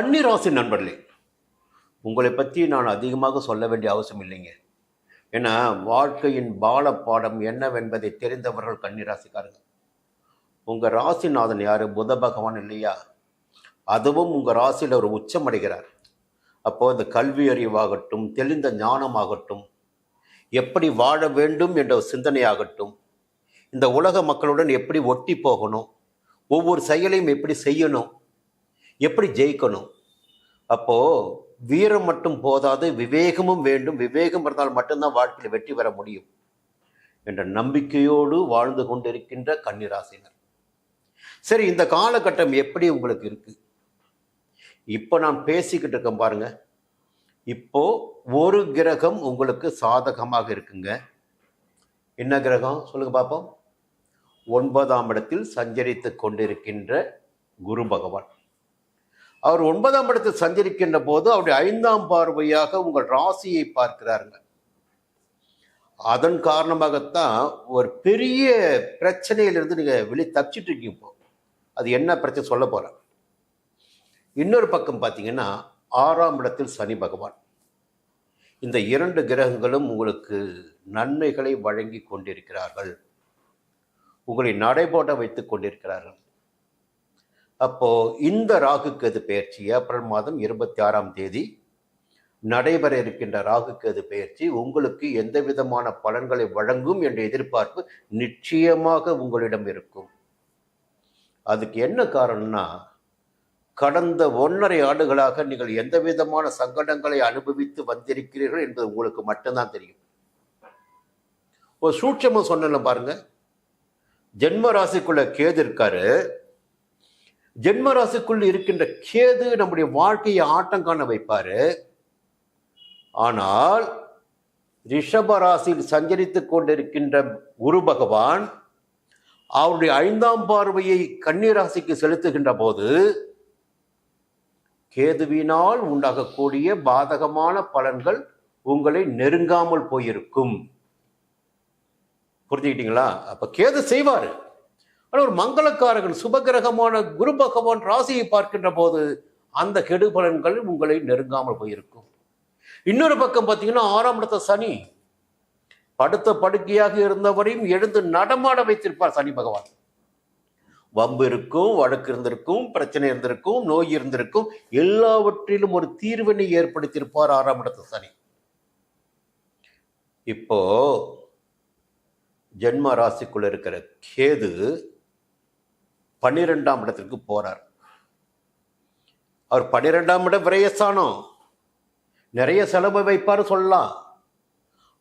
கன்னிராசி நண்பர்களே உங்களை பற்றி நான் அதிகமாக சொல்ல வேண்டிய அவசியம் இல்லைங்க. ஏன்னா வாழ்க்கையின் பாலப்பாடம் என்னவென்பதை தெரிந்தவர்கள் கன்னிராசிக்காரங்க உங்கள் ராசிநாதன் யார்? புத பகவான் இல்லையா? அதுவும் உங்கள் ராசியில் ஒரு உச்சம் அடைகிறார் அப்போது இந்த கல்வி அறிவாகட்டும் தெளிந்த ஞானமாகட்டும் எப்படி வாழ வேண்டும் என்ற சிந்தனையாகட்டும் இந்த உலக மக்களுடன் எப்படி ஒட்டி போகணும் ஒவ்வொரு செயலையும் எப்படி செய்யணும் எப்படி ஜெயிக்கணும்? அப்போது வீரம் மட்டும் போதாது விவேகமும் வேண்டும். விவேகம் இருந்தால் மட்டும்தான் வாழ்க்கையில் வெற்றி பெற முடியும் என்ற நம்பிக்கையோடு வாழ்ந்து கொண்டிருக்கின்ற கன்னிராசினர். சரி இந்த காலகட்டம் எப்படி உங்களுக்கு இருக்கு? இப்போ நான் பேசிக்கிட்டு இருக்கேன் பாருங்க. இப்போ ஒரு கிரகம் உங்களுக்கு சாதகமாக இருக்குங்க. என்ன கிரகம்? சொல்லுங்க பார்ப்போம் ஒன்பதாம் இடத்தில் சஞ்சரித்து கொண்டிருக்கின்ற குரு பகவான். அவர் ஒன்பதாம் இடத்தில் சஞ்சரிக்கின்ற போது அவருடைய ஐந்தாம் பார்வையாக உங்கள் ராசியை பார்க்கிறாருங்க. அதன் காரணமாகத்தான் ஒரு பெரிய பிரச்சனையிலிருந்து நீங்கள் வெளியே தப்பிச்சிட்டு இருக்கீங்க இப்போ. அது என்ன பிரச்சனை சொல்ல போறேன். இன்னொரு பக்கம் பார்த்தீங்கன்னா ஆறாம் இடத்தில் சனி பகவான். இந்த இரண்டு கிரகங்களும் உங்களுக்கு நன்மைகளை வழங்கி கொண்டிருக்கிறார்கள். உங்களை நடைபோட வைத்துக் கொண்டிருக்கிறார்கள். அப்போ இந்த ராகு கேது பெயர்ச்சி ஏப்ரல் மாதம் இருபத்தி ஆறாம் தேதி நடைபெற இருக்கின்ற ராகு கேது உங்களுக்கு எந்த விதமான பலன்களை வழங்கும் என்ற எதிர்பார்ப்பு நிச்சயமாக உங்களிடம் இருக்கும். அதுக்கு என்ன காரணம்னா கடந்த ஒன்றரை ஆண்டுகளாக நீங்கள் எந்த விதமான சங்கடங்களை அனுபவித்து வந்திருக்கிறீர்கள் என்பது உங்களுக்கு மட்டும்தான் தெரியும். ஒரு சூட்சமாக சொன்னல பாருங்க. ஜென்ம ராசிக்குள்ள கேது இருக்காரு. ஜென்மராசிக்குள் இருக்கின்ற கேது நம்முடைய வாழ்க்கையை ஆட்டம் காண வைப்பாரு. ஆனால் ரிஷபராசியில் சஞ்சரித்துக் கொண்டிருக்கின்ற குரு பகவான் அவருடைய ஐந்தாம் பார்வையை கன்னிராசிக்கு செலுத்துகின்ற போது கேதுவினால் உண்டாகக்கூடிய பாதகமான பலன்கள் உங்களை நெருங்காமல் போயிருக்கும். புரிஞ்சுக்கிட்டீங்களா? அப்ப கேது செய்வாரு. ஆனால் ஒரு மங்களக்காரகன் சுபகிரகமான குரு பகவான் ராசியை பார்க்கின்ற போது அந்த கெடு பலன்கள் உங்களை நெருங்காமல் போயிருக்கும். இன்னொரு பக்கம் பார்த்தீங்கன்னா ஆறாம் இடத்த சனி. படுத்த படுக்கையாக இருந்தவரையும் எழுந்து நடமாட வைத்திருப்பார் சனி பகவான். வம்பு இருக்கும் வழக்கு இருந்திருக்கும் பிரச்சனை இருந்திருக்கும் நோய் இருந்திருக்கும் எல்லாவற்றிலும் ஒரு தீர்வினை ஏற்படுத்தியிருப்பார் ஆறாம் இடத்த சனி. இப்போ ஜென்ம ராசிக்குள்ள இருக்கிற கேது பன்னிரெண்டாம் இடத்திற்கு போகிறார் அவர் பன்னிரெண்டாம் இடம் விரயஸ்தானம் நிறைய செலவு வைப்பாரு சொல்லலாம்.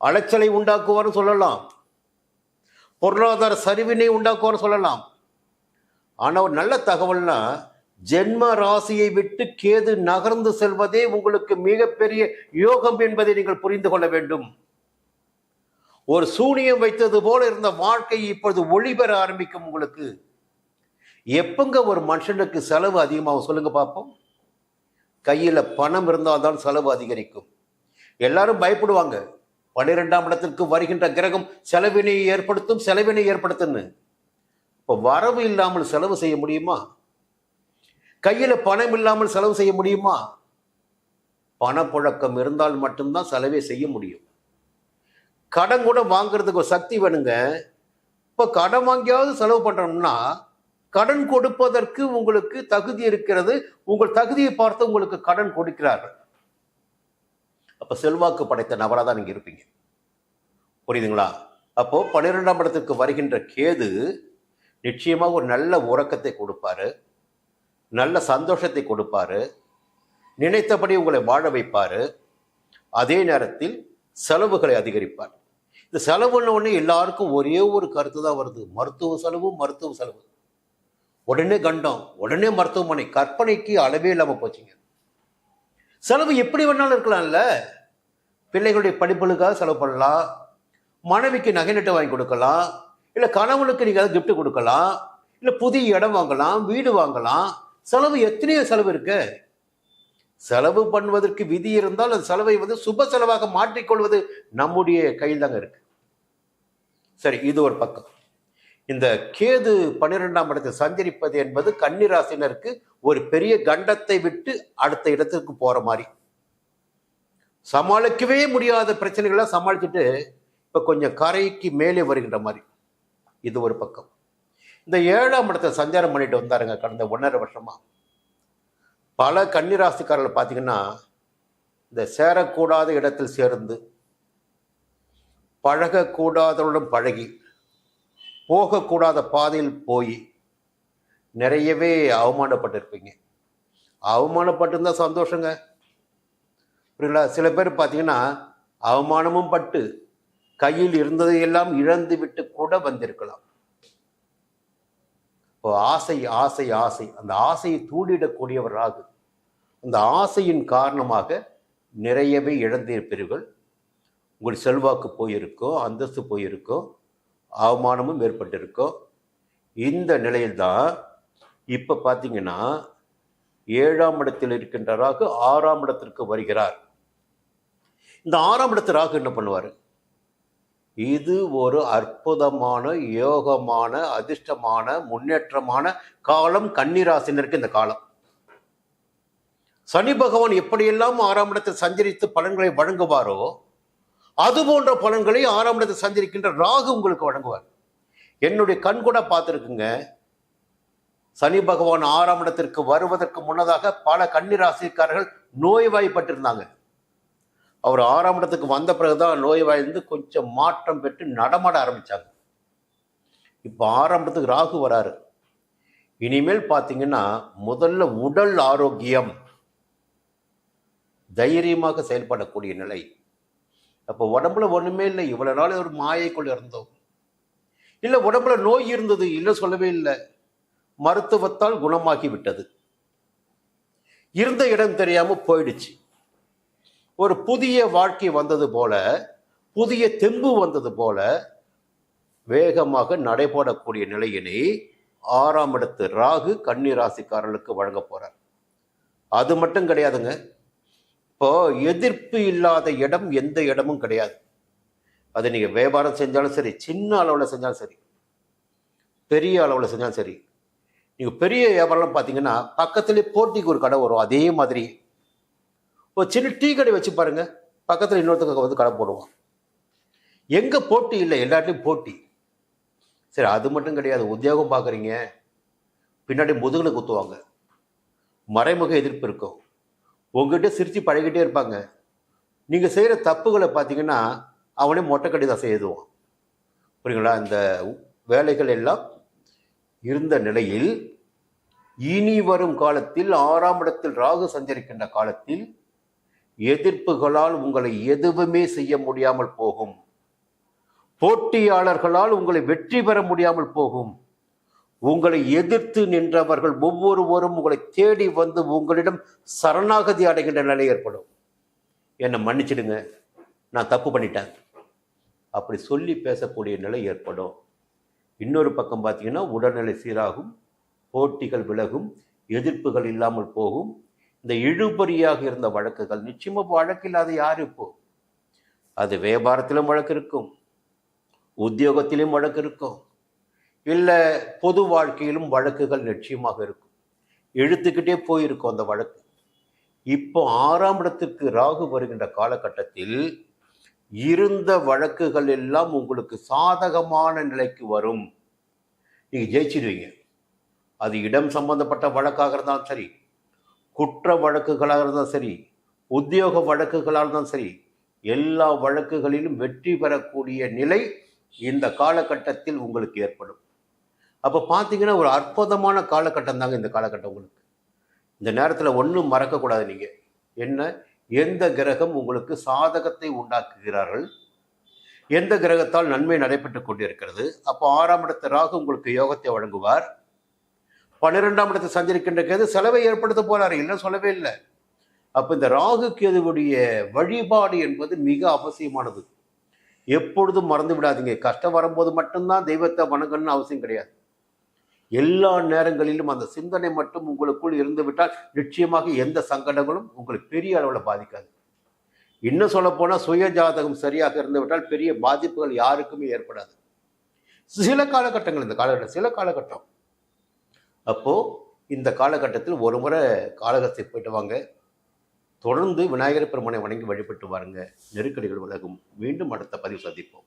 அலைச்சலை உண்டாக்குவார் சொல்லலாம். பொருளாதார சரிவினை உண்டாக்குவார் சொல்லலாம். ஆனால் ஒரு நல்ல தகவல்னா ஜென்ம ராசியை விட்டு கேது நகர்ந்து செல்வதே உங்களுக்கு மிகப்பெரிய யோகம் என்பதை நீங்கள் புரிந்து கொள்ள வேண்டும். ஒரு சூனியம் வைத்தது போல இருந்த வாழ்க்கை இப்பொழுது ஒளி பெற ஆரம்பிக்கும் உங்களுக்கு. எப்பங்க ஒரு மனுஷனுக்கு செலவு அதிகமாகும் சொல்லுங்க பார்ப்போம் கையில் பணம் இருந்தால்தான் செலவு அதிகரிக்கும். எல்லாரும் பயப்படுவாங்க. பன்னிரெண்டாம் இடத்திற்கு வருகின்ற கிரகம் செலவினை ஏற்படுத்தும் செலவினை ஏற்படுத்துன்னு. இப்போ வரவு இல்லாமல் செலவு செய்ய முடியுமா? கையில் பணம் இல்லாமல் செலவு செய்ய முடியுமா? பணப்புழக்கம் இருந்தால் மட்டும்தான் செலவே செய்ய முடியும். கடன் கூட வாங்குறதுக்கு ஒரு சக்தி வேணுங்க. இப்போ கடன் வாங்கியாவது செலவு பண்ணுறோம்னா கடன் கொடுப்பதற்கு உங்களுக்கு தகுதி இருக்கிறது. உங்கள் தகுதியை பார்த்து உங்களுக்கு கடன் கொடுக்கிறார்கள். அப்ப செல்வாக்கு படைத்த நபராக தான் நீங்க இருப்பீங்க. புரியுதுங்களா? அப்போ பன்னிரெண்டாம் இடத்துக்கு வருகின்ற கேது நிச்சயமாக ஒரு நல்ல உறக்கத்தை கொடுப்பாரு. நல்ல சந்தோஷத்தை கொடுப்பாரு. நினைத்தபடி உங்களை வாழ வைப்பாரு. அதே நேரத்தில் செலவுகளை அதிகரிப்பார். இந்த செலவுன்னு ஒன்று எல்லாருக்கும் ஒரே ஒரு கருத்து தான் வருது. மருத்துவ செலவு மருத்துவ செலவு. உடனே கண்டம் உடனே மருத்துவமனை கற்பனைக்கு அளவே இல்லாமல் போச்சுங்க. செலவு எப்படி வேணாலும் இருக்கலாம்ல. பிள்ளைகளுடைய படிப்புகளுக்காக செலவு பண்ணலாம். மனைவிக்கு நகை நட்டு வாங்கி கொடுக்கலாம். இல்லை கணவனுக்கு நீங்கள் கிஃப்ட் கொடுக்கலாம். இல்லை புதிய இடம் வாங்கலாம் வீடு வாங்கலாம். செலவு எத்தனையோ செலவு இருக்கு. செலவு பண்ணுவதற்கு விதி இருந்தால் அந்த செலவை வந்து சுப செலவாக மாற்றிக்கொள்வது நம்முடைய கையில் தாங்க இருக்கு. சரி இது ஒரு பக்கம். இந்த கேது பன்னிரெண்டாம் இடத்தை சஞ்சரிப்பது என்பது கன்னிராசினருக்கு ஒரு பெரிய கண்டத்தை விட்டு அடுத்த இடத்துக்கு போற மாதிரி. சமாளிக்கவே முடியாத பிரச்சனைகளை சமாளிச்சுட்டு இப்ப கொஞ்சம் கரைக்கு மேலே வருகின்ற மாதிரி. இது ஒரு பக்கம். இந்த ஏழாம் இடத்தை சஞ்சாரம் பண்ணிட்டு வந்தாருங்க கடந்த ஒன்றரை வருஷமா. பல கன்னிராசிக்காரர்கள் பார்த்தீங்கன்னா இந்த சேரக்கூடாத இடத்தில் சேர்ந்து பழகக்கூடாதவருடன் பழகி போகக்கூடாத பாதையில் போய் நிறையவே அவமானப்பட்டிருப்பீங்க. அவமானப்பட்டிருந்தா சந்தோஷங்க. புரியுங்களா சில பேர் பார்த்தீங்கன்னா அவமானமும் பட்டு கையில் இருந்ததையெல்லாம் இழந்து விட்டு கூட வந்திருக்கலாம். இப்போ ஆசை ஆசை ஆசை. அந்த ஆசையை தூண்டிடக்கூடியவர் ராகு அந்த ஆசையின் காரணமாக நிறையவே இழந்திருப்பீர்கள் உங்கள் செல்வாக்கு போயிருக்கோ அந்தஸ்து போயிருக்கோ அவமானமும் ஏற்பட்டிருக்கும். இந்த நிலையில்தான் இப்போ பார்த்தீங்கன்னா ஏழாம் இடத்தில் இருக்கின்ற ராகு ஆறாம் இடத்திற்கு வருகிறார். இந்த ஆறாம் இடத்து ராகு என்ன பண்ணுவார்? இது ஒரு அற்புதமான யோகமான அதிர்ஷ்டமான முன்னேற்றமான காலம் கன்னிராசினருக்கு இந்த காலம். சனி பகவான் எப்படியெல்லாம் ஆறாம் இடத்தில் சஞ்சரித்து பலன்களை வழங்குவாரோ அது போன்ற பலன்களை ஆறாம் இடத்தை சந்திருக்கின்ற ராகு உங்களுக்கு வழங்குவார். என்னுடைய கண் கூட பார்த்துருக்குங்க. சனி பகவான் ஆறாம் இடத்திற்கு வருவதற்கு முன்னதாக பல கன்னிராசிக்காரர்கள் நோய்வாய்ப்பட்டிருந்தாங்க. அவர் ஆறாம் இடத்துக்கு வந்த பிறகுதான் நோய்வாயிருந்து கொஞ்சம் மாற்றம் பெற்று நடமாட ஆரம்பிச்சாங்க. இப்போ ஆறாம் இடத்துக்கு ராகு வராரு. இனிமேல் பார்த்தீங்கன்னா முதல்ல உடல் ஆரோக்கியம் தைரியமாக செயல்படக்கூடிய நிலை. அப்போ உடம்புல ஒன்றுமே இல்லை. இவ்வளோ நாள் ஒரு மாயைக்குள் இருந்தோம். இல்லை உடம்புல நோய் இருந்தது இல்லை சொல்லவே இல்லை. மருத்துவத்தால் குணமாகி விட்டது. இருந்த இடம் தெரியாமல் போயிடுச்சு. ஒரு புதிய வாழ்க்கை வந்தது போல புதிய தெம்பு வந்தது போல வேகமாக நடைபோடக்கூடிய நிலையினை ஆறாம் இடத்து ராகு கன்னி ராசிக்காரர்களுக்கு வழங்க போறார். அது மட்டும் கிடையாதுங்க. இப்போ எதிர்ப்பு இல்லாத இடம் எந்த இடமும் கிடையாது. அது நீங்கள் வியாபாரம் செஞ்சாலும் சரி சின்ன அளவில் செஞ்சாலும் சரி பெரிய அளவில் செஞ்சாலும் சரி நீங்கள் பெரிய வியாபாரம் பார்த்தீங்கன்னா பக்கத்துலேயே போட்டிக்கு ஒரு கடை வரும் அதே மாதிரி. ஒரு சின்ன டீ கடை வச்சு பாருங்கள் பக்கத்தில் இன்னொருத்தங்க வந்து கடை போடுவோம் எங்கே போட்டி இல்லை எல்லாத்துலேயும் போட்டி. சரி அது மட்டும் கிடையாது உத்தியோகம் பார்க்குறீங்க. பின்னாடி முதுகில் குத்துவாங்க. மறைமுக எதிர்ப்பு இருக்கும். உங்ககிட்ட சிரித்து பழகிட்டே இருப்பாங்க. நீங்கள் செய்கிற தப்புகளை பார்த்தீங்கன்னா அவனே மொட்டைக்கடி தான் செய்துவான். புரியுங்களா? இந்த வேலைகள் எல்லாம் இருந்த நிலையில் இனி வரும் காலத்தில் ஆறாம் இடத்தில் ராகு சஞ்சரிக்கின்ற காலத்தில் எதிர்ப்புகளால் உங்களை எதுவுமே செய்ய முடியாமல் போகும். போட்டியாளர்களால் உங்களை வெற்றி பெற முடியாமல் போகும். உங்களை எதிர்த்து நின்றவர்கள் ஒவ்வொருவரும் உங்களை தேடி வந்து உங்களிடம் சரணாகதி அடைகின்ற நிலை ஏற்படும். என்னை மன்னிச்சிடுங்க. நான் தப்பு பண்ணிட்டேன். அப்படி சொல்லி பேசக்கூடிய நிலை ஏற்படும். இன்னொரு பக்கம் பார்த்தீங்கன்னா உடல்நிலை சீராகும் போட்டிகள் விலகும் எதிர்ப்புகள் இல்லாமல் போகும். இந்த இழுபறியாக இருந்த வழக்குகள் நிச்சயமாக வழக்கில்லாத யார் இப்போ? அது வியாபாரத்திலும் வழக்கு இருக்கும். உத்தியோகத்திலும் வழக்கு இருக்கும். இல்லை பொது வாழ்க்கையிலும் வழக்குகள் நிச்சயமாக இருக்கும். இழுத்துக்கிட்டே போயிருக்கும் அந்த வழக்கு. இப்போ ஆறாம் இடத்துக்கு ராகு வருகின்ற காலகட்டத்தில் இருந்த வழக்குகள் எல்லாம் உங்களுக்கு சாதகமான நிலைக்கு வரும். நீங்கள் ஜெயிச்சிடுவீங்க. அது இடம் சம்பந்தப்பட்ட வழக்காக இருந்தாலும் சரி குற்ற வழக்குகளாக இருந்தாலும் சரி உத்தியோக வழக்குகளாக இருந்தாலும் சரி எல்லா வழக்குகளிலும் வெற்றி பெறக்கூடிய நிலை இந்த காலகட்டத்தில் உங்களுக்கு ஏற்படும். அப்போ பார்த்தீங்கன்னா ஒரு அற்புதமான காலகட்டம் தாங்க இந்த காலகட்டம் உங்களுக்கு. இந்த நேரத்தில் ஒன்றும் மறக்கக்கூடாது நீங்கள் என்ன? எந்த கிரகம் உங்களுக்கு சாதகத்தை உண்டாக்குகிறார்கள்? எந்த கிரகத்தால் நன்மை நடைபெற்றுக் கொண்டிருக்கிறது? அப்போ ஆறாம் இடத்து ராகு உங்களுக்கு யோகத்தை வழங்குவார். பன்னிரெண்டாம் இடத்தை சஞ்சரிக்கின்ற கேது செலவை ஏற்படுத்த போறாரு. இல்லை சொல்லவே இல்லை. அப்போ இந்த ராகு கேதுவுடைய வழிபாடு என்பது மிக அவசியமானது. எப்பொழுதும் மறந்து விடாதீங்க. கஷ்டம் வரும்போது மட்டும்தான் தெய்வத்தை வணங்கணும்னு அவசியம் கிடையாது. எல்லா நேரங்களிலும் அந்த சிந்தனை மட்டும் உங்களுக்குள் இருந்துவிட்டால் நிச்சயமாக எந்த சங்கடங்களும் உங்களுக்கு பெரிய அளவில் பாதிக்காது. இன்னும் சொல்ல போனால் சுய ஜாதகம் சரியாக இருந்துவிட்டால் பெரிய பாதிப்புகள் யாருக்குமே ஏற்படாது. சில காலகட்டங்கள் இந்த காலகட்டம் சில காலகட்டம். அப்போது இந்த காலகட்டத்தில் ஒரு முறை காலகத்தை போயிட்டு வாங்க. தொடர்ந்து விநாயகர் பெருமானை வணங்கி வழிபட்டு வாருங்க. நெருக்கடிகள் விலகும். மீண்டும் அடுத்த பதிவு சந்திப்போம்.